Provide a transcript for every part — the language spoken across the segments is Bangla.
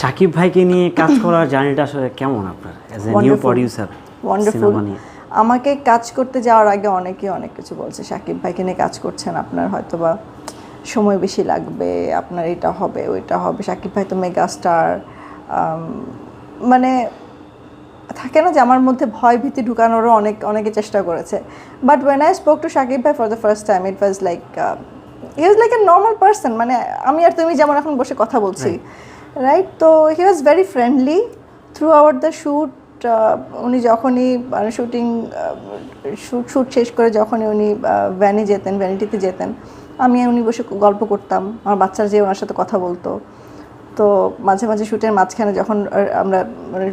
সাকিব ভাইকে নিয়ে কাজ করার জার্নিটা আসলে কেমন আপনার? As a new. Producer wonderful আমাকে কাজ করতে যাওয়ার আগে অনেকেই অনেক কিছু বলছে সাকিব ভাইকে নিয়ে কাজ করছেন আপনার হয়তো বা সময় বেশি লাগবে আপনার এটা হবে ওইটা হবে সাকিব ভাই তো মেগা স্টার মানে থাকে না যে আমার মধ্যে ভয় ভীতি ঢুকানোরও অনেক অনেকে চেষ্টা করেছে। But when I spoke to Shakib ভাই for the first time it was like he was like a normal person মানে আমি আর তুমি যেমন এখন বসে কথা বলছি রাইট তো he was very friendly throughout the shoot উনি যখনই শুটিং শ্যুট শ্যুট শেষ করে যখনই উনি ভ্যানে যেতেন ভ্যানিটিতে যেতেন, আমি উনি বসে গল্প করতাম। আমার বাচ্চারা যে ওনার সাথে কথা বলতো। তো মাঝে মাঝে শ্যুটের মাঝখানে যখন আমরা মানে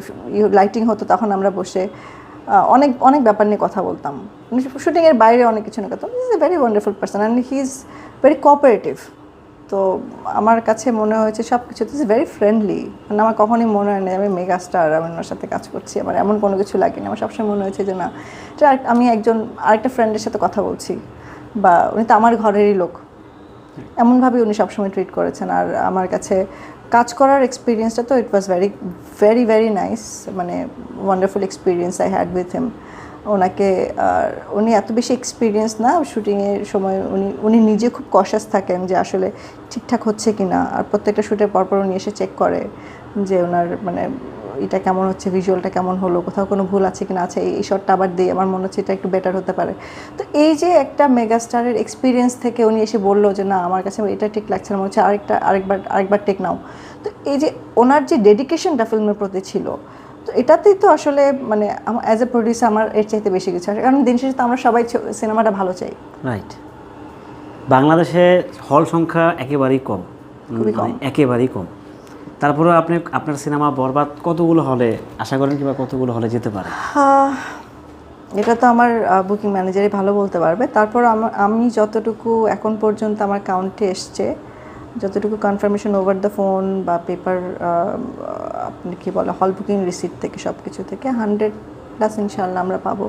লাইটিং হতো তখন আমরা বসে অনেক অনেক ব্যাপার নিয়ে কথা বলতাম। শুটিংয়ের বাইরে অনেক কিছু নিয়ে কথা is a very wonderful person and he is very cooperative তো আমার কাছে মনে হয়েছে সব কিছু ইজ ভেরি ফ্রেন্ডলি মানে আমার কখনই মনে হয় না আমি মেগা স্টার আমি ওনার সাথে কাজ করছি, আমার এমন কোনো কিছু লাগেনি। আমার সবসময় মনে হয়েছে যে না আমি একজন, আরেকটা ফ্রেন্ডের সাথে কথা বলছি, বা উনি তো আমার ঘরেরই লোক। এমনভাবে উনি সবসময় ট্রিট করেছেন। আর আমার কাছে কাজ করার এক্সপিরিয়েন্সটা তো it was very very very nice মানে wonderful experience I had with him ওনাকে, আর উনি এত বেশি এক্সপিরিয়েন্স না শুটিংয়ের সময় উনি উনি নিজে খুব কশাস থাকেন যে আসলে ঠিকঠাক হচ্ছে কি না আর প্রত্যেকটা শ্যুটের পরপর উনি এসে চেক করে যে ওনার মানে এটা কেমন হচ্ছে ভিজুয়ালটা কেমন হলো, কোথাও কোনো ভুল আছে কি না আছে এই শটটা আবার দিই আমার মনে হচ্ছে এটা একটু বেটার হতে পারে। তো এই যে একটা মেগাস্টারের এক্সপিরিয়েন্স থেকে উনি এসে বলল যে, না, আমার কাছে এটা ঠিক লাগছে না, মনে হচ্ছে আরেকটা, আরেকবার আরেকবার টেক নাও। তো এই যে ওনার যে ডেডিকেশনটা ফিল্মের প্রতি ছিল এটাতেই তো আসলে মানে অ্যাজ এ প্রডিউসার আমার এর চাইতে বেশি কিছু আসে। কারণ দিন শেষে তো আমরা সবাই সিনেমাটা ভালো চাই। রাইট বাংলাদেশে হল সংখ্যা একেবারেই কম। মানে একেবারেই কম। তারপরে আপনি আপনার সিনেমা বরবাদ কতগুলো হলে আশা করেন কিংবা কতগুলো হলে যেতে পারে? এটা তো আমার বুকিং ম্যানেজারই ভালো বলতে পারবে। তারপর আমি যতটুকু এখন পর্যন্ত আমার কাউন্টে এসছে যতটুকু কনফার্মেশন ওভার দ্য ফোন বা পেপার আপনি কি বলে হল বুকিং রিসিপ্ট থেকে সব কিছু থেকে হান্ড্রেড প্লাস ইনশাল্লাহ আমরা পাবো।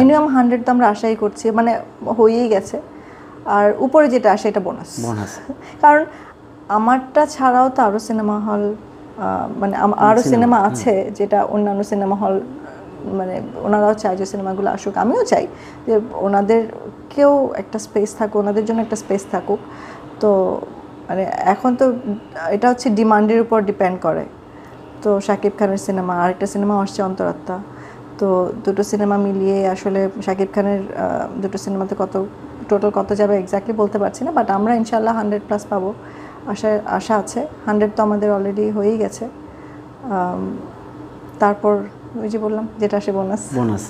মিনিমাম হান্ড্রেড তো আমরা আশাই করছি মানে হয়েই গেছে। আর উপরে যেটা আসে এটা বোনাস বোনাস কারণ আমারটা ছাড়াও তো আরও সিনেমা হল মানে আরও সিনেমা আছে যেটা অন্যান্য সিনেমা হল মানে ওনারাও চায় যে সিনেমাগুলো আসুক আমিও চাই যে ওনাদেরকেও একটা স্পেস থাকুক ওনাদের জন্য একটা স্পেস থাকুক। তো মানে এখন তো এটা হচ্ছে ডিমান্ডের উপর ডিপেন্ড করে। তো শাকিব খানের সিনেমা, আরেকটা সিনেমা আসছে অন্তরাত্মা। তো দুটো সিনেমা মিলিয়ে আসলে শাকিব খানের দুটো সিনেমাতে কত টোটাল কত যাবে এক্স্যাক্টলি বলতে পারছি না বাট আমরা ইনশাল্লাহ হান্ড্রেড প্লাস পাবো। আশা আশা আছে। হান্ড্রেড তো আমাদের অলরেডি হয়েই গেছে। তারপর ওই যে বললাম, যেটা আসে বোনাস বোনাস